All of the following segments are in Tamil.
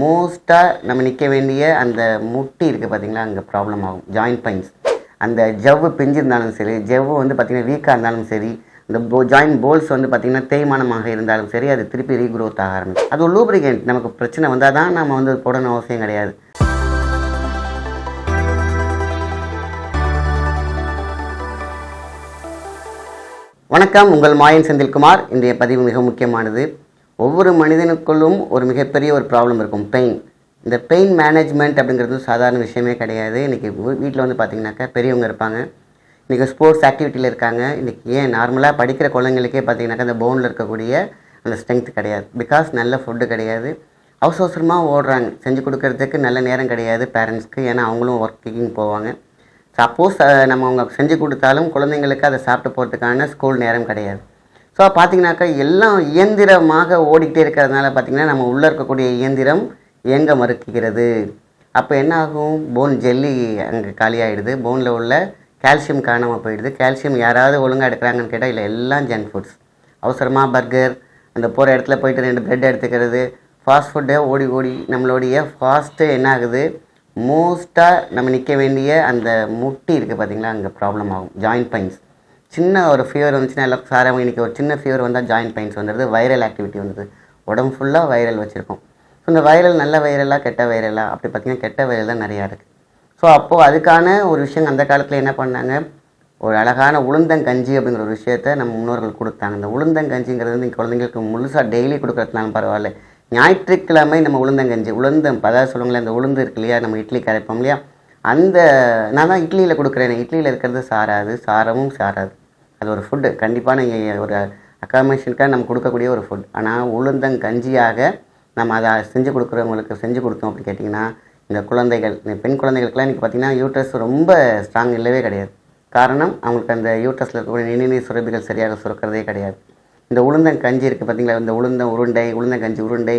மோஸ்ட்டாக நம்ம நிற்க வேண்டிய அந்த முட்டி இருக்குது பார்த்தீங்களா அங்கே ப்ராப்ளம் ஆகும். ஜாயிண்ட் பெயின்ஸ் அந்த ஜவ்வு பிஞ்சிருந்தாலும் சரி ஜவ்வு வந்து பார்த்திங்கன்னா வீக்காக இருந்தாலும் சரி இந்த போ ஜாயிண்ட் போல்ஸ் வந்து பார்த்திங்கன்னா தேய்மானமாக இருந்தாலும் சரி அது திருப்பி ரீக்ரோத் ஆக ஆரம்பிக்கும். அது ஒரு லூப்ரிகேண்ட் நமக்கு பிரச்சனை வந்தால் தான் நம்ம வந்து போடணும் அவசியம் கிடையாது. வணக்கம். உங்கள் மாயன் செந்தில்குமார். இன்றைய பதிவு மிக முக்கியமானது. ஒவ்வொரு மனிதனுக்குள்ளும் ஒரு மிகப்பெரிய ஒரு ப்ராப்ளம் இருக்கும். பெயின் இந்த பெயின் மேனேஜ்மெண்ட் அப்படிங்கிறது சாதாரண விஷயமே கிடையாது. இன்றைக்கி வீட்டில் வந்து பார்த்தீங்கன்னாக்கா பெரியவங்க இருப்பாங்க. இன்றைக்கி ஸ்போர்ட்ஸ் ஆக்டிவிட்டியில் இருக்காங்க. இன்றைக்கி ஏன் நார்மலாக படிக்கிற குழந்தைங்களுக்கே பார்த்தீங்கன்னாக்கா அந்த போனில் இருக்கக்கூடிய அந்த ஸ்ட்ரென்த் கிடையாது. பிகாஸ் நல்ல ஃபுட்டு கிடையாது. அவசர அவசரமாக ஓடுறாங்க. செஞ்சு கொடுக்கறதுக்கு நல்ல நேரம் கிடையாது பேரண்ட்ஸ்க்கு ஏன்னா அவங்களும் ஒர்க்கிங் போவாங்க. சப்போஸ் நம்ம அவங்க செஞ்சு கொடுத்தாலும் குழந்தைங்களுக்கு அதை சாப்பிட்டு போகிறதுக்கான ஸ்கூல் நேரம் கிடையாது. ஸோ பார்த்தீங்கன்னாக்கா எல்லாம் இயந்திரமாக ஓடிக்கிட்டே இருக்கிறதுனால பார்த்தீங்கன்னா நம்ம உள்ளே இருக்கக்கூடிய இயந்திரம் இயங்க மறுக்கிறது. அப்போ என்ன ஆகும் போன் ஜெல்லி அங்கே காலியாகிடுது போனில் உள்ள கால்சியம் காணாமல் போயிடுது. கால்சியம் யாராவது ஒழுங்காக எடுக்கிறாங்கன்னு கேட்டால் இல்லை எல்லாம் ஜங்க் ஃபுட்ஸ் அவசரமாக பர்கர் அந்த போகிற இடத்துல போயிட்டு ரெண்டு பிரெட் எடுத்துக்கிறது. ஃபாஸ்ட் ஃபுட்டை ஓடி ஓடி நம்மளுடைய ஃபாஸ்ட்டு என்ன ஆகுது? மோஸ்ட்டாக நம்ம நிற்க வேண்டிய அந்த முட்டி இருக்குது பார்த்தீங்களா அங்கே ப்ராப்ளம் ஆகும். ஜாயின்ட் பைன்ஸ் சின்ன ஒரு ஃபீவர் வந்துச்சுன்னா எல்லாம் சார் அவங்க இன்றைக்கி ஒரு சின்ன ஃபீவர் வந்தால் ஜாயின் பெயின்ஸ் வந்துடுது வைரல் ஆக்டிவிட்டி வந்துடுது. உடம்பு ஃபுல்லாக வைரல் வச்சுருக்கோம். ஸோ இந்த வைரல் நல்ல வைரலாக கெட்ட வைரலாக அப்படி பார்த்தீங்கன்னா கெட்ட வைரல் தான் நிறையா இருக்குது ஸோ அப்போது அதுக்கான ஒரு விஷயம் அந்த காலத்தில் என்ன பண்ணாங்க? ஒரு அழகான உளுந்தங்கஞ்சி அப்படிங்கிற ஒரு விஷயத்த நம்ம முன்னோர்கள் கொடுத்தாங்க. இந்த உளுந்தங்கஞ்சிங்கிறது வந்து குழந்தைங்களுக்கு முழுசாக டெய்லி கொடுக்குறதுனாலும் பரவாயில்ல. ஞாயிற்றுக்கிழமை நம்ம உளுந்தங்கஞ்சி உளுந்தம் அதாவது சொல்லுங்களேன் அந்த உளுந்து இருக்கு இல்லையா நம்ம இட்லி கரைப்போம் இல்லையா? அந்த நான் தான் இட்லியில் கொடுக்குறேன் இட்லியில் இருக்கிறது சாராது சாரமும் சாராது. அது ஒரு ஃபுட்டு கண்டிப்பாக நீங்கள் ஒரு அக்காமடேஷனுக்காக நம்ம கொடுக்கக்கூடிய ஒரு ஃபுட் ஆனால் உளுந்தங்கஞ்சியாக நம்ம அதை செஞ்சு கொடுக்குறவங்களுக்கு செஞ்சு கொடுத்தோம் அப்படின்னு கேட்டிங்கன்னா இந்த குழந்தைகள் இந்த பெண் குழந்தைகளுக்குலாம் இன்றைக்கி பார்த்தீங்கன்னா யூட்ரஸ் ரொம்ப ஸ்ட்ராங் இல்லவே கிடையாது. காரணம் அவங்களுக்கு அந்த யூட்ரஸில் இருக்கக்கூடிய நிணநீர் சுரப்பிகள் சரியாக சுரக்கிறதே கிடையாது. இந்த உளுந்தங்கஞ்சி இருக்குது பார்த்தீங்களா இந்த உளுந்தம் உருண்டை உளுந்தங்கஞ்சி உருண்டை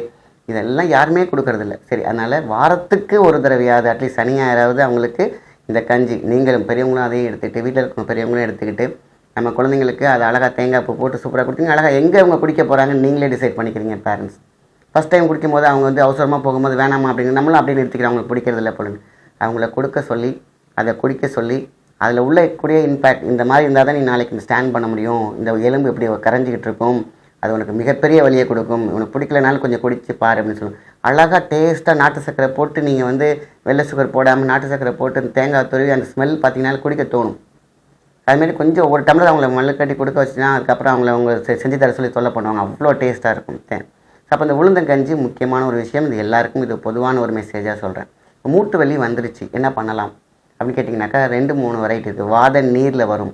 இதெல்லாம் யாருமே கொடுக்கறதில்ல. சரி அதனால் வாரத்துக்கு ஒரு தடவையாவது அட்லீஸ்ட் சனி ஞாயிறாவது அவங்களுக்கு இந்த கஞ்சி நீங்களும் பெரியவங்களும் அதையும் எடுத்துக்கிட்டு வீட்டில் இருக்கிற பெரியவங்களும் எடுத்துக்கிட்டு நம்ம குழந்தைங்களுக்கு அதை அழகாக தேங்காய் பூ போட்டு சூப்பராக கொடுத்தீங்க. அழகாக எங்கே அவங்க குடிக்க போகிறாங்கன்னு நீங்களே டிசைட் பண்ணிக்கிறீங்க பேரண்ட்ஸ் ஃபஸ்ட் டைம் குடிக்கும்போது அவங்க வந்து அவசரமாக போகும்போது வேணாமா அப்படிங்கிற நம்மளும் அப்படியே நிறுத்திக்கிறோம். அவங்களுக்கு பிடிக்கிறதில்ல பொழுது அவங்கள கொடுக்க சொல்லி அதை குடிக்க சொல்லி அதில் உள்ள கூடிய இம்பேக்ட் இந்த மாதிரி இருந்தால் தான் நீ நாளைக்கு ஸ்டாண்ட் பண்ண முடியும். இந்த எலும்பு இப்படி கரைஞ்சிக்கிட்டு இருக்கும். அது உனக்கு மிகப்பெரிய வழியை கொடுக்கும். உனக்கு பிடிக்கலனாலும் கொஞ்சம் குடிச்சு பாரு அப்படின்னு சொல்லுவோம். அழகாக டேஸ்ட்டாக நாட்டு சர்க்கரை போட்டு நீங்கள் வந்து வெள்ளை சுகர் போடாமல் நாட்டு சர்க்கரை போட்டு தேங்காய் துருவி அந்த ஸ்மெல் பார்த்தீங்கன்னா குடிக்க தோணும். அதுமாரி கொஞ்சம் ஒரு டம்ளர் அவங்கள மல்லுக்கட்டி கொடுக்க வச்சுன்னா அதுக்கப்புறம் அவங்கள அவங்க செஞ்சு தர சொல்லி தொல்லை பண்ணுவாங்க. அவ்வளோ டேஸ்ட்டாக இருக்கும் தேன் அப்போ இந்த உளுந்தங்கஞ்சி முக்கியமான ஒரு விஷயம். இது எல்லாருக்கும் இது பொதுவான ஒரு மெசேஜாக சொல்கிறேன் மூட்டு வலி வந்துருச்சு. என்ன பண்ணலாம்? அப்படின்னு கேட்டிங்கனாக்கா ரெண்டு மூணு வெரைட்டி இருக்குது வாத நீரில் வரும்.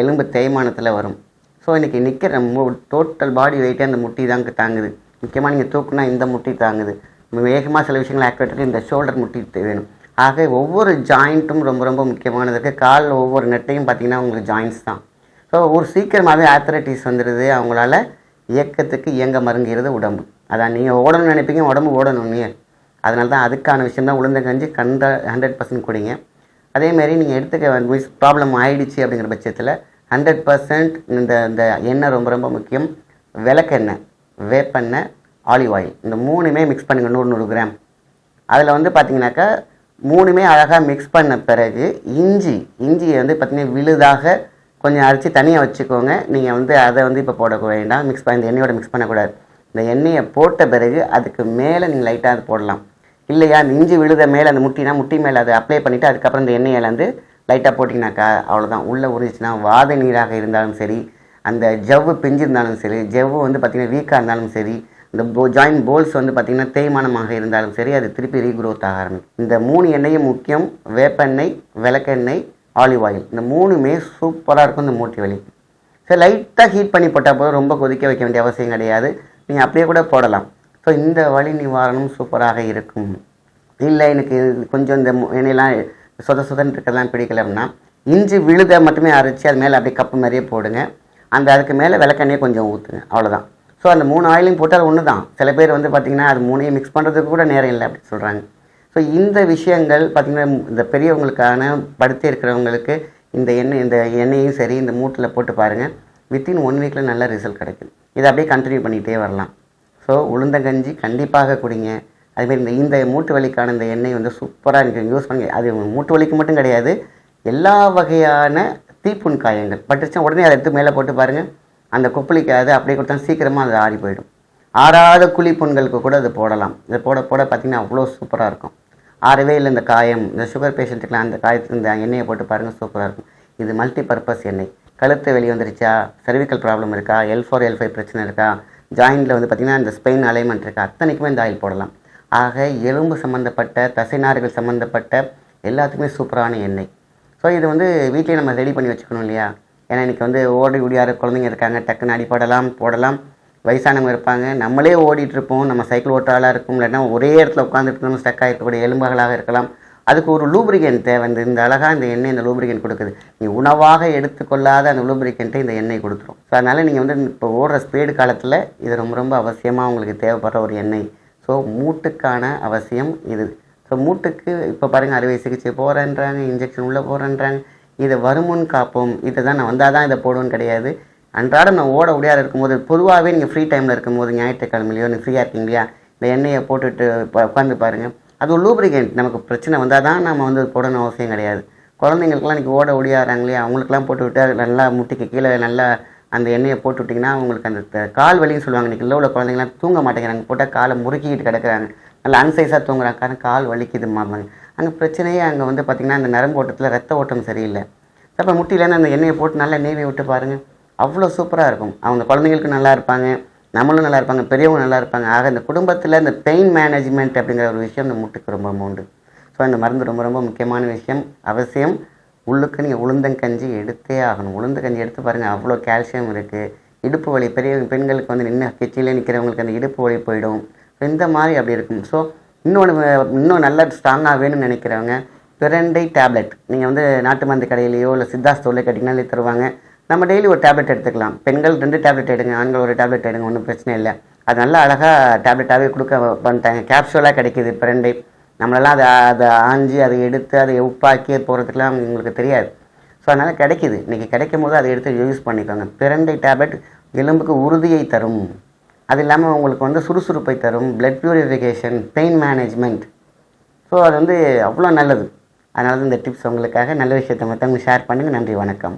எலும்பு தேய்மானத்தில் வரும். ஸோ இன்றைக்கி நிற்கிற மு டோட்டல் பாடி வெயிட்டே அந்த முட்டி தான் தாங்குது. முக்கியமாக நீங்கள் தூக்குனா இந்த முட்டி தாங்குது. வேகமாக சில விஷயங்களை ஆக்டிவேட் இந்த ஷோல்டர் முட்டி வேணும். ஆக ஒவ்வொரு ஜாயிண்ட்டும் ரொம்ப ரொம்ப முக்கியமானது இருக்குது காலில் ஒவ்வொரு நெட்டையும் பார்த்திங்கன்னா உங்களுக்கு ஜாயின்ட்ஸ் தான். ஸோ ஒரு சீக்கிரமாகவே ஆத்தரைட்டிஸ் வந்துடுது அவங்களால இயக்கத்துக்கு இயங்க மருங்கிறது உடம்பு. அதான் நீங்கள் ஓடணும்னு நினைப்பீங்க உடம்பு ஓடணும் நீ அதனால தான் அதுக்கான விஷயம் தான் உளுந்தங்கஞ்சி கண்ட ஹண்ட்ரட் பர்சன்ட் கொடுங்க. அதேமாரி நீங்கள் எடுத்துக்க மிஸ் ப்ராப்ளம் ஆயிடுச்சு அப்படிங்கிற பட்சத்தில் ஹண்ட்ரட் பர்சன்ட் இந்த இந்த எண்ணெய் ரொம்ப ரொம்ப முக்கியம். விளக்கெண்ணெய் வேப்பெண்ணெய் ஆலிவ் ஆயில் இந்த மூணுமே மிக்ஸ் பண்ணுங்கள் நூறு நூறு கிராம் அதில் வந்து பார்த்தீங்கன்னாக்கா மூணுமே அழகாக மிக்ஸ் பண்ண பிறகு இஞ்சி இஞ்சியை வந்து பார்த்தீங்கன்னா விழுதாக கொஞ்சம் அரைச்சி தனியாக வச்சுக்கோங்க. நீங்கள் வந்து அதை வந்து இப்போ போட வேண்டாம். மிக்ஸ் பண்ண இந்த எண்ணெயோட மிக்ஸ் பண்ணக்கூடாது. இந்த எண்ணெயை போட்ட பிறகு அதுக்கு மேலே நீங்கள் லைட்டாக அது போடலாம். இல்லையா? அந்த இஞ்சி விழுத மேலே அந்த முட்டினா முட்டி மேலே அதை அப்ளை பண்ணிவிட்டு அதுக்கப்புறம் இந்த எண்ணெயில் வந்து லைட்டாக போட்டிங்கனாக்கா அவ்வளோதான் உள்ளே உறிஞ்சிச்சின்னா வாத நீராக இருந்தாலும் சரி அந்த ஜவ்வு பிஞ்சிருந்தாலும் சரி ஜவ்வு வந்து பார்த்திங்கன்னா வீக்காக இருந்தாலும் சரி இந்த போ ஜாயின் போல்ஸ் வந்து பார்த்திங்கன்னா தேய்மானமாக இருந்தாலும் சரி அது திருப்பி ரீக்ரோத் ஆக ஆரம்பிக்கும். இந்த மூணு எண்ணெயும் முக்கியம். வேப்பெண்ணெய் விளக்கெண்ணெய் ஆலிவ் ஆயில் இந்த மூணுமே சூப்பராக இருக்கும் இந்த மூட்டி வலி. சரி லைட்டாக ஹீட் பண்ணி போட்டால் போதும் ரொம்ப கொதிக்க வைக்க வேண்டிய அவசியம் கிடையாது. நீங்கள் அப்படியே கூட போடலாம். ஸோ இந்த வலி நிவாரணம் சூப்பராக இருக்கும். இல்லை எனக்கு கொஞ்சம் இந்த மு- எண்ணெயெல்லாம் சொத சொதன்னு இருக்கிறதெல்லாம் பிடிக்கல அப்படின்னா இஞ்சி விழுத மட்டுமே அரைச்சி அது மேலே அப்படியே கப்பு மாதிரியே போடுங்க. அந்த அதுக்கு மேலே விளக்கெண்ணெயை கொஞ்சம் ஊற்றுங்க அவ்வளோதான் ஸோ அந்த மூணு ஆயிலையும் போட்டால் ஒன்று தான் சில பேர் வந்து பார்த்திங்கன்னா அது மூணையும் மிக்ஸ் பண்ணுறதுக்கு கூட நேரம் இல்லை அப்படின்னு சொல்கிறாங்க ஸோ இந்த விஷயங்கள் பார்த்திங்கன்னா இந்த பெரியவங்களுக்கான படுத்தி இருக்கிறவங்களுக்கு இந்த எண்ணெய் இந்த எண்ணெயும் சரி இந்த மூட்டில் போட்டு பாருங்கள் வித்தின் ஒன் வீக்கில் நல்ல ரிசல்ட் கிடைக்கும். இதை அப்படியே கண்டினியூ பண்ணிகிட்டே வரலாம். ஸோ உளுந்தங்கஞ்சி கண்டிப்பாக குடிங்க. அதுமாரி இந்த இந்த மூட்டு வலிக்கான இந்த எண்ணெய் வந்து சூப்பராக நீங்கள் யூஸ் பண்ணி அது மூட்டு வலிக்கு மட்டும் கிடையாது. எல்லா வகையான தீப்புண் காயங்கள். பட்டுச்சுன்னா உடனே அதை எடுத்து மேலே போட்டு பாருங்கள் அந்த கொப்பளிக்காது அப்படியே கொடுத்தா சீக்கிரமாக அது ஆறி போயிடும். ஆறாத குழி புண்களுக்கு கூட அது போடலாம். இதை போட போட பார்த்திங்கன்னா அவ்வளோ சூப்பராக இருக்கும். ஆறவே இல்லை இந்த காயம். இந்த சுகர் பேஷண்ட்டுக்கெலாம் அந்த காயத்துக்கு இந்த எண்ணெயை போட்டு பாருங்கள் சூப்பராக இருக்கும். இது மல்டி பர்பஸ் எண்ணெய். கழுத்து வெளியே வந்துருச்சா? சர்விக்கல் ப்ராப்ளம் இருக்கா? எல் ஃபோர் எல் ஃபைவ் பிரச்சனை இருக்கா? ஜாயிண்டில் வந்து பார்த்திங்கன்னா இந்த ஸ்பெயின் அலைன்மெண்ட் இருக்கா? அத்தனைக்குமே இந்த ஆயில் போடலாம். ஆக எலும்பு சம்மந்தப்பட்ட தசைநார்கள் சம்மந்தப்பட்ட எல்லாத்துக்குமே சூப்பரான எண்ணெய். ஸோ இது வந்து வீட்டிலே நம்ம ரெடி பண்ணி வச்சுக்கணும் இல்லையா? ஏன்னா இன்றைக்கி வந்து ஓடி ஓடியார குழந்தைங்க இருக்காங்க டக்குன்னு அடிப்படலாம் போடலாம். வயசானவங்க இருப்பாங்க. நம்மளே ஓடிட்டுருப்போம் நம்ம சைக்கிள் ஓட்ட இருக்கும். இல்லைன்னா ஒரே இடத்துல உட்காந்துட்டு நம்ம ஸ்டக் ஆகிருக்கக்கூடிய எலும்புகளாக இருக்கலாம். அதுக்கு ஒரு லூப்ரிகன் தேவை. இந்த இந்த அழகாக இந்த எண்ணெய் இந்த லூப்ரிகன் கொடுக்குது. நீ உணவாக எடுத்துக்கொள்ளாத அந்த லூப்ரிகன்ட்டை இந்த எண்ணெய் கொடுத்துரும். ஸோ அதனால் நீங்கள் வந்து இப்போ ஓடுற ஸ்பீடு காலத்தில் இது ரொம்ப ரொம்ப அவசியமாக உங்களுக்கு தேவைப்படுற ஒரு எண்ணெய். ஸோ மூட்டுக்கான அவசியம் இது. ஸோ மூட்டுக்கு இப்போ பாருங்கள் அறுவை சிகிச்சை போகிறேன்றாங்க இன்ஜெக்ஷன் உள்ளே போகிறேன்றாங்க இதை வருமுன் காப்போம் இதை தான் நான் வந்தால் தான் இதை போடுவேன்னு கிடையாது. அன்றாடம் நான் ஓட முடியாது இருக்கும்போது பொதுவாகவே நீங்கள் ஃப்ரீ டைமில் இருக்கும்போது ஞாயிற்றுக்கிழமையிலையோ நீங்கள் ஃப்ரீயாக இருக்கீங்க இல்லையா இந்த எண்ணெயை போட்டுட்டு உட்காந்து பாருங்கள் அது ஒரு லூப்ரிகேண்ட் நமக்கு பிரச்சனை வந்தால் தான் நம்ம வந்து போடணும் அவசியம் கிடையாது. குழந்தைங்களுக்குலாம் இன்றைக்கி ஓட ஒடியாடுறாங்க இல்லையா அவங்களுக்குலாம் போட்டு விட்டு நல்லா முட்டிக்கு கீழே நல்லா அந்த எண்ணெயை போட்டு விட்டிங்கன்னா அவங்களுக்கு அந்த கால் வலின்னு சொல்லுவாங்க. இன்றைக்கி உள்ள குழந்தைங்களாம் தூங்க மாட்டேங்கிறாங்க. போட்டால் காலை முறுக்கிட்டு கிடக்குறாங்க. நல்லா அன்சைஸாக தூங்குறாங்க. காரணம் கால் வலிக்குது மாமாங்க அங்கே பிரச்சனையே அங்கே வந்து பார்த்திங்கன்னா அந்த நரம்பு ஓட்டத்தில் ரத்த ஓட்டம் சரியில்லை. அப்போ முட்டியிலேருந்து அந்த எண்ணெயை போட்டு நல்லா நீவி விட்டு பாருங்கள் அவ்வளோ சூப்பராக இருக்கும். அவங்க குழந்தைங்களுக்கு நல்லா இருப்பாங்க நம்மளும் நல்லா இருப்பாங்க பெரியவங்க நல்லா இருப்பாங்க. ஆக இந்த குடும்பத்தில் இந்த பெயின் மேனேஜ்மெண்ட் அப்படிங்கிற ஒரு விஷயம் இந்த முட்டுக்கு ரொம்ப உண்டு. ஸோ இந்த மருந்து ரொம்ப ரொம்ப முக்கியமான விஷயம். அவசியம் உள்ளுக்கு நீங்கள் உளுந்தங்கஞ்சி எடுத்தே ஆகணும். உளுந்தங்கஞ்சி எடுத்து பாருங்கள் அவ்வளோ கால்சியம் இருக்குது இடுப்பு வலி பெரிய பெண்களுக்கு வந்து நின்று கட்சியில் நிற்கிறவங்களுக்கு அந்த இடுப்பு வலி போயிடும். ஸோ இந்த மாதிரி அப்படி இருக்கும். ஸோ இன்னொன்று இன்னும் நல்ல ஸ்ட்ராங்காக வேணும்னு நினைக்கிறவங்க பிரண்டை டேப்லெட் நீங்கள் வந்து நாட்டு மருந்து கடையிலையோ இல்லை சித்தா ஸ்டோர்லேயே கட்டிங்கனாலே தருவாங்க. நம்ம டெய்லி ஒரு டேப்லெட் எடுத்துக்கலாம். பெண்கள் ரெண்டு டேப்லெட் எடுங்க ஆண்கள் ஒரு டேப்லெட் எடுங்க ஒன்றும் பிரச்சனை இல்லை. அது நல்லா அழகாக டேப்லெட்டாகவே கொடுக்க பண்ணிட்டாங்க கேப்சூலாக கிடைக்கிது பிரண்டை. நம்மளெல்லாம் அதை அதை ஆஞ்சி அதை எடுத்து அதை உப்பாக்கி போகிறதுக்கெலாம் உங்களுக்கு தெரியாது. ஸோ அதனால் கிடைக்கிது. இன்றைக்கி கிடைக்கும் போது அதை எடுத்து யூஸ் பண்ணிக்கோங்க. பிரண்டை டேப்லெட் எலும்புக்கு உறுதியை தரும். அது இல்லாமல் உங்களுக்கு வந்து சுறுசுறுப்பை தரும் blood purification pain management so அது வந்து அவ்வளோ நல்லது. அதனால தான் இந்த டிப்ஸ் உங்களுக்காக நல்ல விஷயத்தை மற்றவங்க ஷேர் பண்ணுங்கள் நன்றி வணக்கம்.